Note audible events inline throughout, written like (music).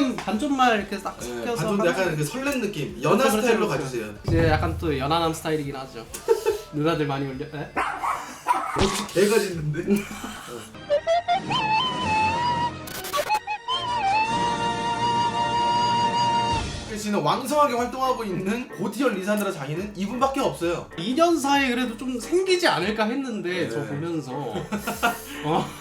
조금 반전말 이렇게 싹 예, 섞여서 반전도 약간 그 설렌 느낌 그렇죠, 연하 그렇죠, 스타일로 그렇죠. 가주세요 이제 약간 또 연하남 스타일이긴 하죠 (laughs) 누나들 많이 올려 에? 혹시 개가 짖는데? 어. 씨는 왕성하게 활동하고 있는 고티어 리산드라 장인은 이분밖에 없어요. 2년 사이 에 그래도 좀 생기지 않을까 했는데 저 네. 보면서 (laughs) 어?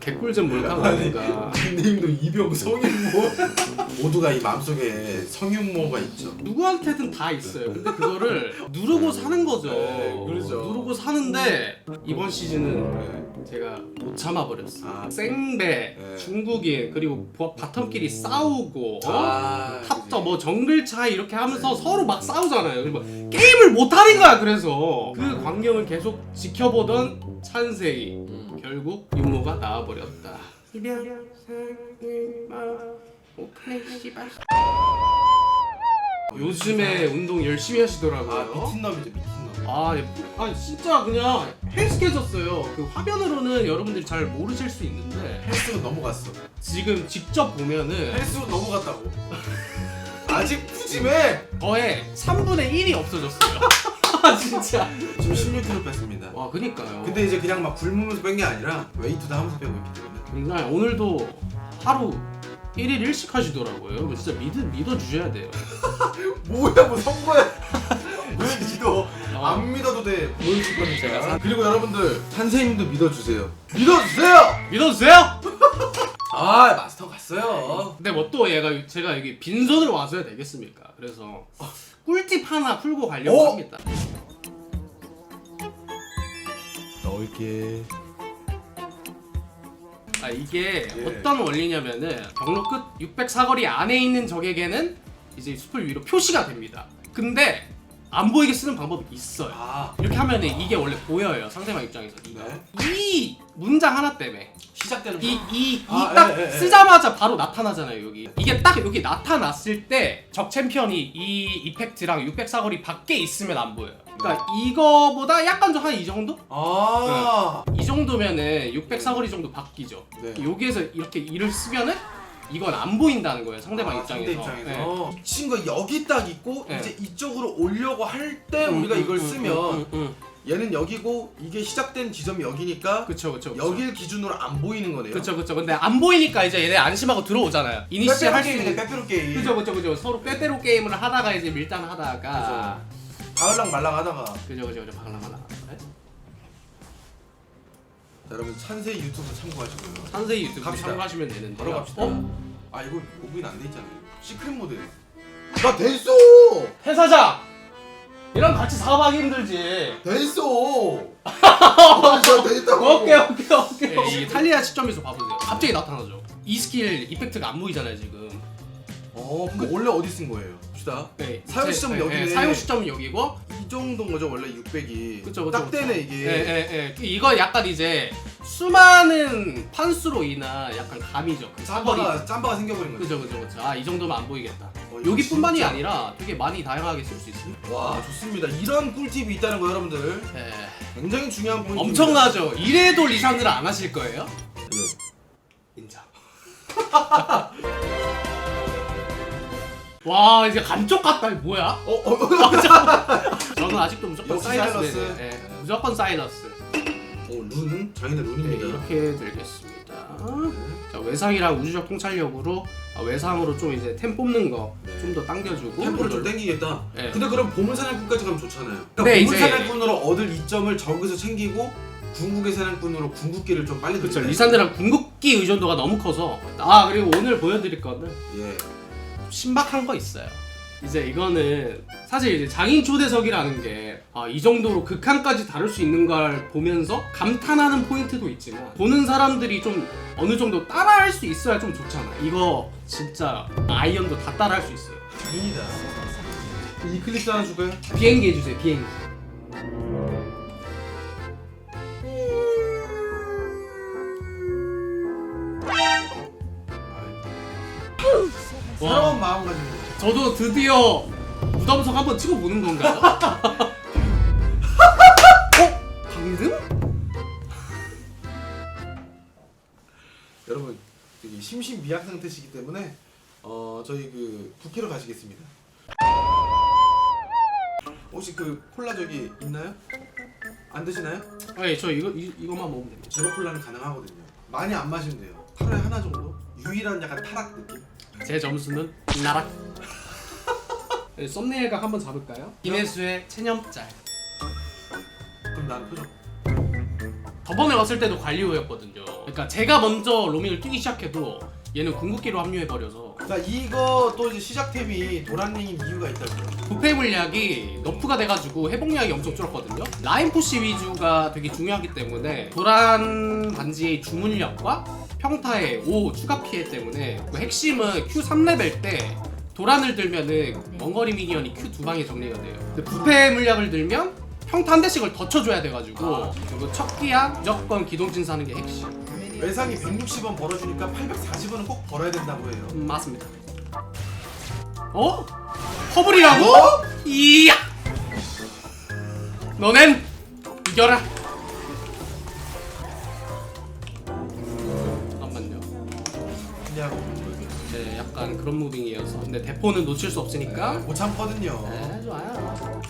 개꿀잼 몰카 아니 아닌가. 닉네임도 이병 성윤모 모두가 이 마음속에 성윤모가 있죠 누구한테든 다 있어요. 근데 그거를 누르고 사는 거죠. 네, 그렇죠. 누르고 사는데 이번 시즌은 네. 제가 못 참아버렸어. 아. 네. 생배, 네. 중국인 그리고 바텀끼리 음. 싸우고 어? 아, 탑터 뭐 정글 차이 이렇게 하면서 네. 서로 막 싸우잖아요. 그리고 게임을 못 하는 거야. 그래서 그 아. 광경을 계속 지켜보던 찬세이 음. 결국 윤모가 나와버렸다. 오케이 씨발. 요즘에 운동 열심히 아 하시더라고요. 미친놈이죠 미친놈. 아, 예. 아 진짜 그냥 헬스케졌어요. 그 화면으로는 여러분들이 잘 모르실 수 있는데 헬스가 넘어갔어. 지금 직접 보면은 헬스로 넘어갔다고. 아직 푸짐해. 저의 3분의 1이 없어졌어요. (laughs) 아 (laughs) 진짜. 지금 16kg 뺐습니다. 와 그니까요. 근데 이제 그냥 막 굶으면서 뺀 게 아니라 웨이트도 하면서 빼고 있기 때문에. 정말 오늘도 하루 1일 1식 하시더라고요. 이거 진짜 믿어, 믿어주셔야 돼요. (laughs) 뭐야 뭐 선거야. (laughs) 왜 믿어? 어. 안 믿어도 돼. 보여줄 거니까. 그리고 여러분들 산세님도 믿어주세요. 믿어주세요. 믿어주세요! 아 마스터 갔어요. 근데 뭐 또 얘가 제가 여기 빈손으로 와줘야 되겠습니까? 그래서 꿀팁 하나 풀고 가려고 어? 합니다. 넣을게. 아 이게 예. 어떤 원리냐면은 경로 끝 600 사거리 안에 있는 적에게는 이제 숲을 위로 표시가 됩니다. 근데 안 보이게 쓰는 방법이 있어요. 아 이렇게 하면 은 이게 원래 보여요 상대방 입장에서 이거. 네. 이 문장 하나 때문에 시작되는 이이 아, 이딱 예, 예, 예. 쓰자마자 바로 나타나잖아요 여기 이게 딱 여기 나타났을 때 적 챔피언이 이 이펙트랑 600 사거리 밖에 있으면 안 보여요 그러니까 이거보다 약간 좀 한 이 정도? 아. 이 정도면은 600 사거리 정도 바뀌죠 네. 여기에서 이렇게 이를 쓰면은 이건 안 보인다는 거예요 상대방 아, 입장에서, 상대 네. 입장에서 이 친구가 여기 딱 있고 네. 이제 이쪽으로 오려고 할 때 음, 우리가 음, 이걸 음, 쓰면 음, 음, 음. 얘는 여기고 이게 시작된 지점이 여기니까 그쵸 그쵸 그쵸 여길 기준으로 안 보이는 거네요. 그쵸 그쵸 근데 안 보이니까 이제 얘네 안심하고 들어오잖아요 이니시얼 할수 있는 빼빼로 게임. 그죠 그죠 그죠 서로 빼빼로 게임을 하다가 이제 밀당 하다가 가을랑 말랑 하다가 그죠 그죠 그죠 방랑 하나 자, 여러분 찬세 유튜브 참고하시고요. 산세이 유튜브 갑시다. 참고하시면 되는데 바로 갑시다. 어? 아 이거 로그인 안 돼 있잖아요. 시크릿 모드. 나 됐어. 회사장! 이랑 같이 사업하기 힘들지 됐어. (laughs) 아, 저 됐다고. 오케이 오케이 오케이 이 탈리아 시점에서 봐보세요 갑자기 나타나죠 이 스킬 이펙트가 안 보이잖아요 지금 어, 그럼 원래 어디 쓴 거예요? 봅시다. 네, 사용 제- 시점 은 네, 여기네. 네, 사용 시점은 여기고 이 정도인 거죠 원래 600이. 그쵸 그쵸 딱 되네 이게. 예 예 예 이거 약간 이제 수많은 판수로 인한 약간 감이죠 그 사거리 짬바가 짬바가 생겨버린 거죠. 그죠 그죠 그죠 아이 정도면 안 보이겠다 어, 이거 여기뿐만이 진짜- 아니라 되게 많이 다양하게 쓸 수 있습니다 와 좋습니다. 이런 꿀팁이 있다는 거 여러분들 예. 굉장히 중요한 포인트. 엄청나죠 이래도 리산드를 안 하실 거예요? 인정. (laughs) 와 이제 감쪽 같다 이거 뭐야? 어, 어, (laughs) 저는 아직도 무조건 역시. 사이러스. 네, 네. 무조건 사이러스. 어, 룬 장인의 네, 룬입니다. 이렇게 들겠습니다. 자 외상이랑 우주적 통찰력으로 아, 외상으로 좀 이제 템 뽑는 거 좀 네. 더 당겨주고. 템포를 좀 땡기겠다. 네. 근데 그럼 보물 사냥꾼까지 가면 좋잖아요. 그러니까 네, 보물 이제- 사냥꾼으로 얻을 이점을 저기서 챙기고 궁극의 사냥꾼으로 궁극기를 좀 빨리 그렇죠. 리산드랑 궁극기 의존도가 너무 커서. 아 그리고 오늘 보여드릴 거는 예. 신박한 거 있어요. 이제 이거는 사실 이제 장인 초대석이라는 게 아, 이 정도로 극한까지 다룰 수 있는 걸 보면서 감탄하는 포인트도 있지만 보는 사람들이 좀 어느 정도 따라할 수 있어야 좀 좋잖아. 이거 진짜 아이언도 다 따라할 수 있어요. 장인이다. 이클립스 하나 줄까요? 비행기 해주세요 비행기 와 새로운 마음가짐. 저도 드디어 무덤석 한번 찍어보는 건가요? (laughs) 어? 방금? 여러분 되게 심신미약 상태시기 때문에 어 저희 그 부캐로 가시겠습니다. 혹시 그 콜라 저기 있나요? 안 드시나요? 네, 저 이거 이, 이거만 먹으면 됩니다 제로 콜라는 가능하거든요. 많이 안 마시면 돼요. 하루에 하나 정도? 유일한 약간 타락 느낌? 제 점수는 나락 네, 썸네일 각 한번 잡을까요? 김혜수의 체념짤 그럼 나는 표정. 저번에 왔을 때도 관리호였거든요 그러니까 제가 먼저 로밍을 뛰기 시작해도 얘는 궁극기로 합류해버려서 자 이거 또 이제 시작 탭이 도란링인 이유가 있다고요. 부패 물약이 너프가 돼가지고 회복량이 엄청 줄었거든요 라인 푸시 위주가 되게 중요하기 때문에 도란 반지의 주물력과 평타의 5 추가 피해 때문에 그 핵심은 Q3레벨 때 도란을 들면은 원거리 미니언이 Q 두 방에 정리가 돼요 근데 부패 물약을 들면 평타 한 대씩을 더 쳐줘야 돼가지고 그리고 첫 기야 무조건 기동진 사는 게 핵심 외상이 160원 벌어주니까 840원은 꼭 벌어야 된다고 해요. 음, 맞습니다 어? 허블이라고? 어? 이야 너넨 이겨라 그런 무빙이어서 근데 대포는 놓칠 수 없으니까 못 참거든요. 네 좋아요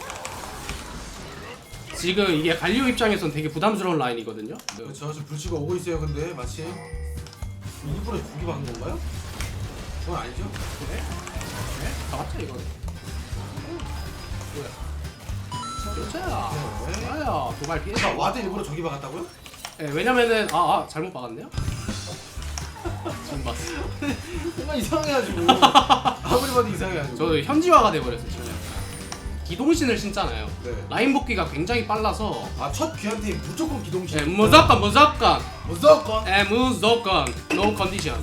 지금 이게 갈리오 입장에선 되게 부담스러운 라인이거든요 그렇죠. 지금 불치가 오고 있어요. 근데 마치 일부러 두개 박은 건가요? 그건 아니죠. 네? 네? 다 맞죠 이거 뭐야 좋아요 네. 좋아요 도발 피해 자 와드 일부러 저기 박았다고요? 네, 왜냐면은 아, 아 잘못 박았네요. 잘못 봤어. 뭔가 이상해가지고 (laughs) 아무리 봐도 이상해가지고. 저도 현지화가 돼버렸어요 지금. 기동신을 신잖아요. 네. 라인 복귀가 굉장히 빨라서 아첫 귀한테 무조건 기동신. 네, 무조건 무조건 무조건. 에 무조건 노 컨디션.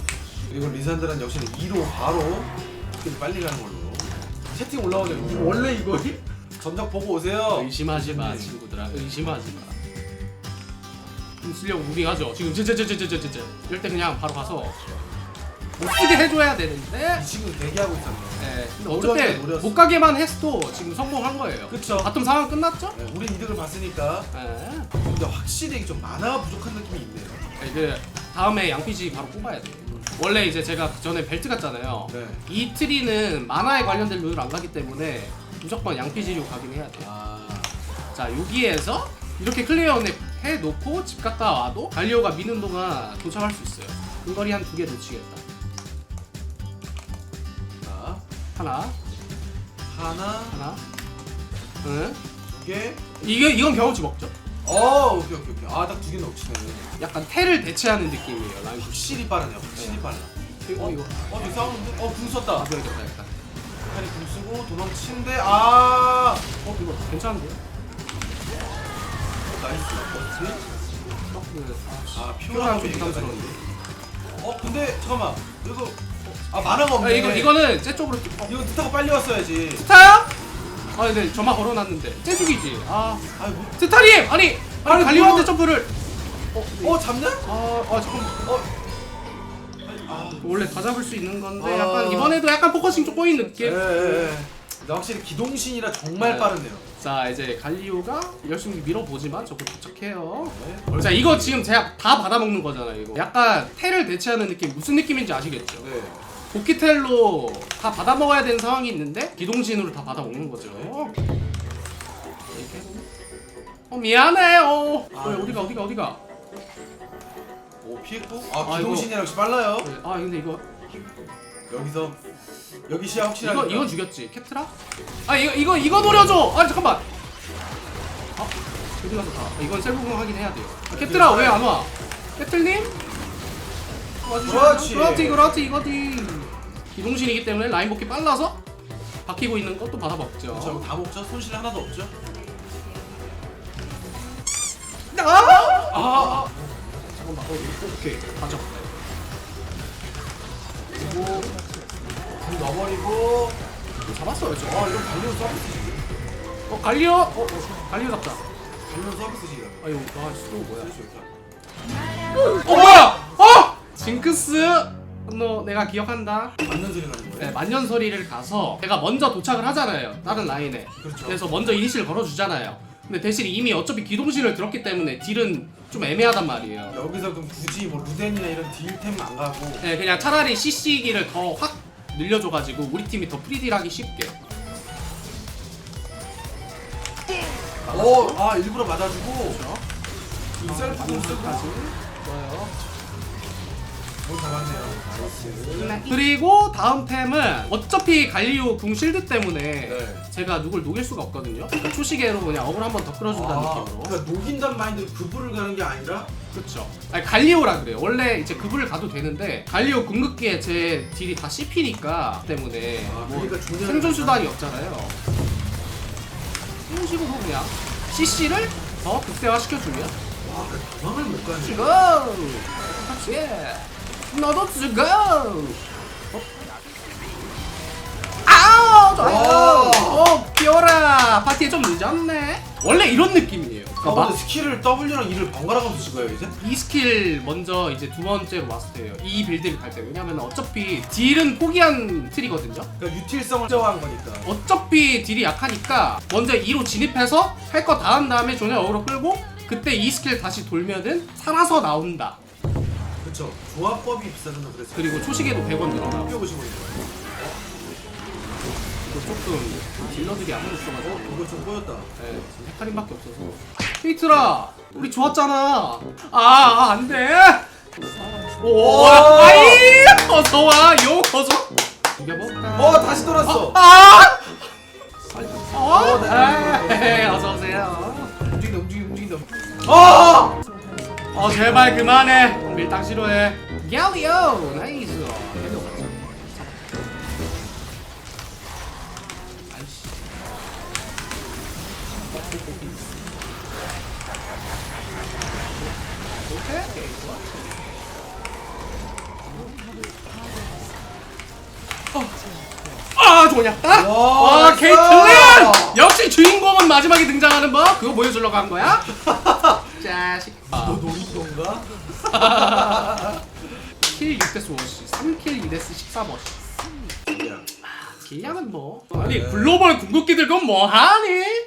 그리고 리산드란 역시는 2로 바로 스킬이 빨리 가는 걸로. 채팅 올라오죠. 원래 이거 전적 보고 오세요. 의심하지 마 네. 친구들아 의심하지 마. 쓰려고 무빙하죠. 지금 쯔쯔쯔쯔쯔쯔쯔 이럴 때 그냥 바로 가서 못 쓰게 해줘야 되는데. 이 친구 대기하고 있었네. 네, 근데 어차피 노렸어. 못 가게만 했어도 지금 성공한 거예요. 그쵸. 바텀 상황 끝났죠? 네, 우린 이득을 봤으니까. 네. 근데 확실히 좀 만화가 부족한 느낌이 있네요. 그 다음에 양피지 바로 뽑아야 돼. 원래 이제 제가 그 전에 벨트 갔잖아요. 네. 이 트리는 만화에 관련된 룰을 안 가기 때문에 무조건 양피지로 가긴 해야 돼. 아. 자 여기에서 이렇게 클리어 해놓고 집 갔다 와도 갈리오가 미는 동안 도착할 수 있어요. 근거리 한 두 개 놓치겠다. 자 하나, 하나, 하나. 응? 두 개. 이게 이건 경험치 먹죠. 어 오케이 오케이 오케이. 아딱 두개 넣치네. 약간 테를 대체하는 느낌이에요. 라인. 확실히 빠르네요. 확실히 네. 빨라. 어 이거 어, 저 싸우는데? 어, 궁 썼다. 봐줘야겠다 일단. 칼이 궁 쓰고 도망치는데 아, 어 이거 괜찮은데요? 나이스. 어, 그, 아, 아, 피오라 좀 부담스러운데. 어, 근데 잠깐만. 이거 아 만화가 없네. 아, 이거 이거는 쟤 쪽으로 좀- 어, 이거 스타가 빨리 왔어야지. 스타야? 아 근데 저만 걸어놨는데 쟤 죽이지. 아 아, 뭐, 스타님 아니 아니 갈리오한테 뭐야? 점프를. 어 잡냐? 아, 아 잠깐. 어. 아, 원래 다 잡을 수 있는 건데 아. 약간 이번에도 약간 포커싱 좀 꼬인 예, 느낌. 예, 예. 근데 확실히 기동신이라 정말 네. 빠르네요. 자 이제 갈리오가 열심히 밀어보지만 저거 도착해요. 네. 자 이거 지금 제가 다 받아먹는 거잖아요 이거. 약간 테를 대체하는 느낌 무슨 느낌인지 아시겠죠? 네. 도끼텔로 다 받아먹어야 되는 상황이 있는데 기동신으로 다 받아먹는 거죠. 이렇게. 어 미안해요. 어, 아, 어디가 어디가 어디가? 오 피했고. 아, 아, 기동신이라 역시 빨라요. 네, 아 근데 이거 여기서 여기 시야 확실하게. 이거 이건 죽였지 캡트라? 아 이거 이거 이거 노려줘. 아 잠깐만. 아 어디 가서 다. 아, 이건 셀프공 하긴 해야 돼요. 아, 캡트라 왜 안 와? 캡틀님? 그렇지. 그렇지 그렇지 이거지. 기동신이기 때문에 라인 복귀 빨라서 박히고 있는 것도 받아 먹죠. 저다 먹죠? 손실 하나도 없죠? 아! 아, 아. 잠깐만. 어, 오케이. 다 잡았다. 그리고 불 넣어버리고 잡았어요 저. 아 이거 갈리오 서비스지 어 갈리오. 어, 어 갈리오 잡자. 갈리오 서비스지 이거 아유 아 스로 뭐야? 어 뭐야? 어 징크스. 너 내가 기억한다. 맞는 소리 나는 거예요? 네, 만년소리를 가서 제가 먼저 도착을 하잖아요. 다른 라인에. 그렇죠. 그래서 먼저 이니시를 걸어주잖아요. 근데 대신 이미 어차피 기동신을 들었기 때문에 딜은 좀 애매하단 말이에요. 여기서 그럼 굳이 뭐 루덴이나 이런 딜템 안 가고 네, 그냥 차라리 CC기를 더 확 늘려줘가지고 우리 팀이 더 프리딜하기 쉽게. 어, 아 일부러 맞아주고 그렇죠? 이 셀프 공 쓰고 좋아요. 뭘 잡았네요 나이스 그리고 다음 템은 어차피 갈리오 궁 실드 때문에 네. 제가 누굴 녹일 수가 없거든요. 초시계로 그냥 어글 한번 더 끌어준다는 아, 느낌으로. 그러니까 녹인단 마인드로 그불을 가는 게 아니라 그렇죠. 아니 갈리오라 그래요. 원래 이제 그불을 가도 되는데 갈리오 궁극기에 제 딜이 다 씹히니까 때문에 아, 뭐 그러니까 중요한 생존 수단이 없잖아요. 이런 식으로 그냥 CC를 더 극대화 시켜주면 와, 그 도망을 못 가네. 죽어. 그렇지. 너도 죽어. 어? 아우 좋아요. 와. 어 피오라 파티에 좀 늦었네. 원래 이런 느낌이에요. 아, 근데 스킬을 W랑 E를 번갈아 가면서 찍어요 이제? 이 스킬 먼저 이제 두 번째로 마스터해요. 이 빌드를 갈 때. 왜냐면 어차피 딜은 포기한 틀이거든요. 그러니까 유틸성을 저한 거니까. 어차피 딜이 약하니까 먼저 2로 진입해서 할 거 다 한 다음에 존에 어그로 끌고 그때 이 스킬 다시 돌면은 살아서 나온다. 그쵸. 조합법이 비싸잖아 그래서. 그리고 초시계도 100원 늘어나고 뛰어보시면 돼요. 조금 딜러들이 아무도 없어가지고 어, 이거 좀 꼬였다. 네, 지금 헤카림밖에 없어서 페이트라 우리 좋았잖아 아 안 돼 오 아이 어서 와 요 어서 죽여볼까 어, 다시 돌았어. 아! 어? 어, 네. 에이, 어서 오세요. 움직인다, 움직인다, 움직인다. 아! 어 제발 그만해. 밀당 싫어해. 야리오 나이스. 아. 어. 아 좋았다. 와, 와 나이스! 케이틀린 역시 주인공은 마지막에 등장하는 법 그거 보여주려고 한 거야? (laughs) 자식. 너 (laughs) 아, 놀이동가? 킬 6데스 워시 3킬 2데스 14버시 야. 기량은 뭐 아니 글로벌 궁극기 들고 뭐하니?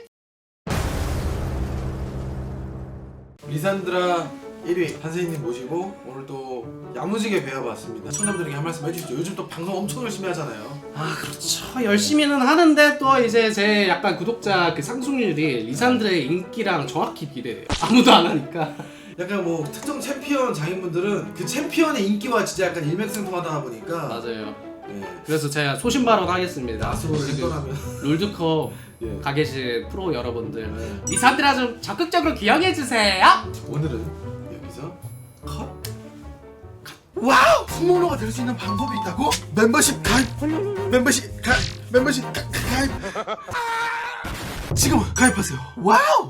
리산드라 1위 한세희님 모시고 오늘 또 야무지게 배워봤습니다. 시청자분들에게 한 말씀 해주시죠. 요즘 또 방송 엄청 열심히 하잖아요. 아 그렇죠 열심히는 하는데 또 이제 제 약간 구독자 그 상승률이 리산드의 인기랑 정확히 비례해요 아무도 안 하니까 약간 뭐 특정 챔피언 장인분들은 그 챔피언의 인기와 진짜 약간 일맥상통하다 보니까 맞아요 예. 그래서 제가 소신 발언 하겠습니다 나스로를 지금 떠나면 롤드컵 (laughs) 예. 가 계신 프로 여러분들 리산드라 좀 적극적으로 기용해주세요 오늘은 여기서 컷. 와우! 스모너가 될 수 있는 방법이 있다고? 멤버십 가입! 멤버십 가입! 멤버십 가, 가입! (laughs) 지금 가입하세요. 와우!